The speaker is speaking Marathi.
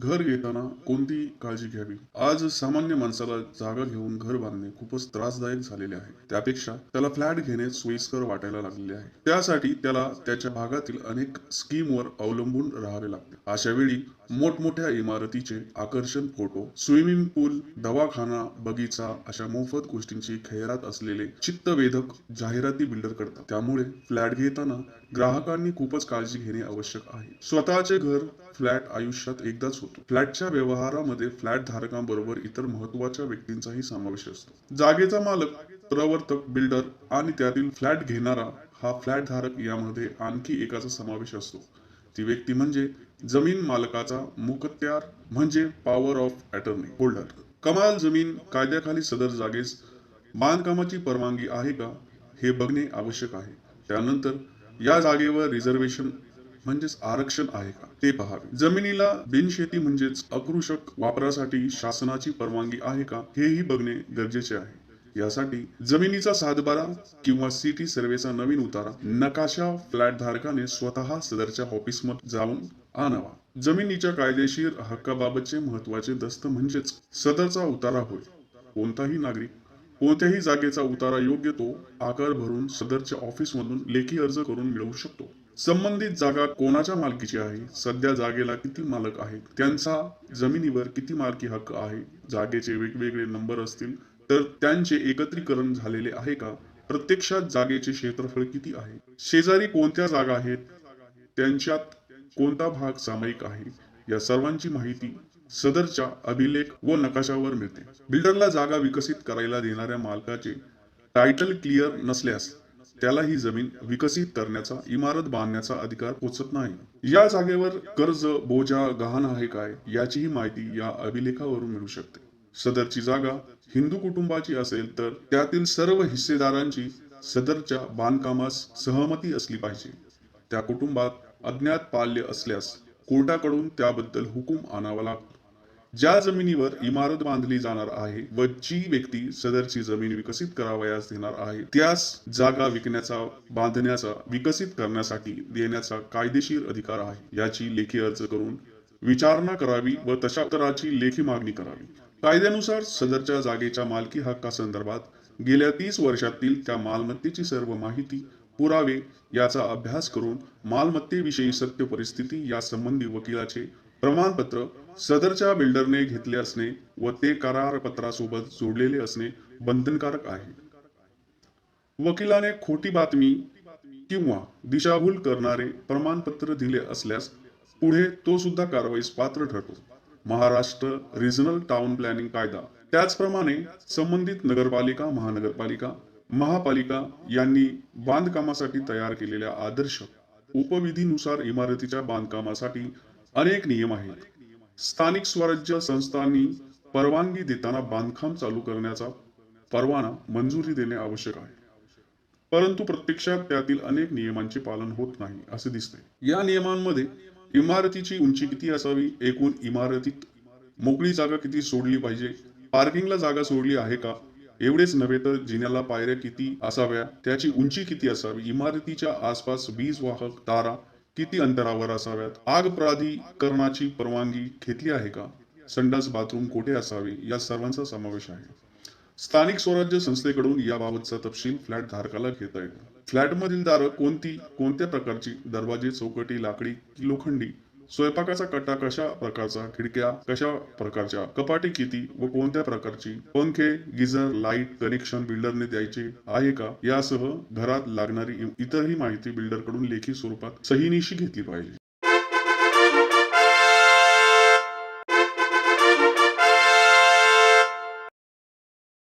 घर घेताना कोणती काळजी घ्यावी? आज सामान्य माणसाला जागा घेऊन घर बांधणे खूपच त्रासदायक झालेले आहे. त्यापेक्षा त्याला फ्लॅट घेणे सोयीस्कर वाटायला लागलेले आहे. त्यासाठी त्याला त्याच्या भागातील अनेक स्कीमवर अवलंबून राहावे लागते. अशा वेळी मोठमोठ्या इमारतीचे आकर्षण फोटो स्विमिंग पूल दवाखाना बगीचा अशा मोफत गोष्टींची खैरात असलेले चित्तवेधक जाहिराती बिल्डर करतात. त्यामुळे फ्लॅट घेताना ग्राहकांनी खूपच काळजी घेणे आवश्यक आहे. स्वतःचे घर फ्लॅट आयुष्यात एकदाच होतो. फ्लॅटच्या व्यवहारामध्ये फ्लॅट धारकांबरोबर इतर महत्त्वाच्या व्यक्तींचाही समावेश असतो. जागेचा मालक प्रवर्तक बिल्डर आणि त्यातील फ्लॅट घेणारा हा फ्लॅट धारक यामध्ये आणखी एकाचा समावेश असतो. ती व्यक्ती म्हणजे जमीन मालकाचा मुखत्यार म्हणजे पॉवर ऑफ अटर्नी होल्डर कमाल जमीन कायद्याखाली सदर जागेस बांधकामाची परवानगी आहे का हे बघणे आवश्यक आहे. त्यानंतर या जागेवर रिझर्वेशन म्हणजेच आरक्षण आहे का ते पहावे. जमिनीला बिनशेती म्हणजेच अकृषक वापरासाठी शासनाची परवानगी आहे का हेही बघणे गरजेचे आहे. यासाठी जमिनीचा सातबारा किंवा सिटी सर्वेचा नवीन उतारा नकाशा फ्लॅट धारकाने स्वतः सदरच्या ऑफिसमध्ये जाऊन आणावा. जमिनीच्या कायदेशीर हक्काबाबतचे महत्त्वाचे दस्त म्हणजेच सदरचा उतारा होय. कोणताही नागरिक कोणत्याही जागेचा उतारा योग्य तो आकार भरून सदरच्या ऑफिसमधून लेखी अर्ज करून मिळवू शकतो. संबंधित जागा कोणाच्या मालकीची आहे? सध्या जागेला किती मालक आहेत? त्यांचा जमिनीवर किती मालकी हक्क आहे? जागेचे वेगवेगळे नंबर असतील. तर त्यांचे एकत्रीकरण झालेले आहे का? प्रत्यक्षात जागेचे क्षेत्रफळ किती आहे? शेजारी कोणत्या जागा आहेत? त्यांच्यात कोणता भाग सामायिक आहे? या सर्वांची माहिती सदरच्या अभिलेख व नकाशावर मिळते. बिल्डरला जागा विकसित करायला देणाऱ्या मालकाचे टायटल क्लिअर नसल्यास त्याला ही जमीन विकसित करण्याचा इमारत बांधण्याचा अधिकार पोचत नाही. या जागेवर कर्ज बोजा गहाण आहे काय? याचीही माहिती या अभिलेखावरून मिळू शकते. सदरची जागा हिंदू कुटुंबाची असेल तर त्यातील सर्व हिस्सेदारांची सदरच्या बांधकामास सहमती असली पाहिजे. त्या कुटुंबात अज्ञात पाल्य असल्यास कोर्टाकडून त्याबद्दल हुकूम आणावा लागतो. ज्या जमिनीवर इमारत बांधली जाणार आहे व जी व्यक्ती सदरची जमीन विकसित करावयास देणार आहे त्यास जागा विकण्याचा बांधण्याचा विकसित करण्यासाठी देण्याचा कायदेशीर अधिकार आहे. याची लेखी अर्ज करून विचारणा करावी व तशा उत्तराची लेखी मागणी करावी. कायद्यानुसार सदरच्या जागेच्या मालकी हक्कासंदर्भात गेल्या तीस वर्षातील त्या मालमत्तेची सर्व माहिती पुरावे याचा अभ्यास करून मालमत्तेविषयी सत्य परिस्थिती या संबंधी वकिलाचे प्रमाणपत्र सदरच्या बिल्डरने घेतले असणे व ते करारपत्रासोबत जोडलेले असणे बंधनकारक आहे. वकिलाने खोटी बातमी किंवा दिशाभूल करणारे प्रमाणपत्र दिले असल्यास पुढे तो सुद्धा कारवाईस पात्र ठरतो. महाराष्ट्र रिजनल टाउन प्लॅनिंग कायदा. त्याचप्रमाणे संबंधित नगरपालिका महानगरपालिका महापालिका यांनी बांधकामासाठी तयार केलेल्या आदर्श उपविधीनुसार इमारतीच्या बांधकामासाठी अनेक नियम आहेत. स्थानिक स्वराज्य संस्थांनी परवानगी देताना बांधकाम चालू करण्याचा परवाना मंजुरी देणे आवश्यक आहे. परंतु प्रत्यक्षात त्यातील अनेक नियमांचे पालन होत नाही असे दिसते. या नियमांमध्ये इमारतीची उंची किती असावी? एकूण इमारतीत मोकळी जागा किती सोडली पाहिजे? पार्किंगला जागा सोडली आहे का? एवढेच नव्हे तर जिन्याला पायऱ्या किती असाव्या? त्याची उंची किती असावी? इमारतीच्या आसपास वीज वाहक तारा किती अंतरावर असाव्यात? आग प्राधिकरणाची परवानगी घेतली आहे का? संडास बाथरूम कोठे असावे? या सर्वांचा समावेश आहे. स्थानिक स्वराज्य संस्थेकडून याबाबतचा तपशील फ्लॅट धारकाला घेता येतो. फ्लॅटमधील दारं कोणती कोणत्या प्रकारची? दरवाजे चौकटी लाकडी लोखंडी? स्वयंपाकाचा कट्टा कशा प्रकारचा? खिडक्या कशा प्रकारच्या? कपाटी किती व कोणत्या प्रकारची? पंखे गिझर लाइट कनेक्शन बिल्डरने द्यायचे आहे का? यासह घरात लागणारी इतरही माहिती बिल्डरकडून लेखी स्वरूपात सहिनीशी घेतली पाहिजे.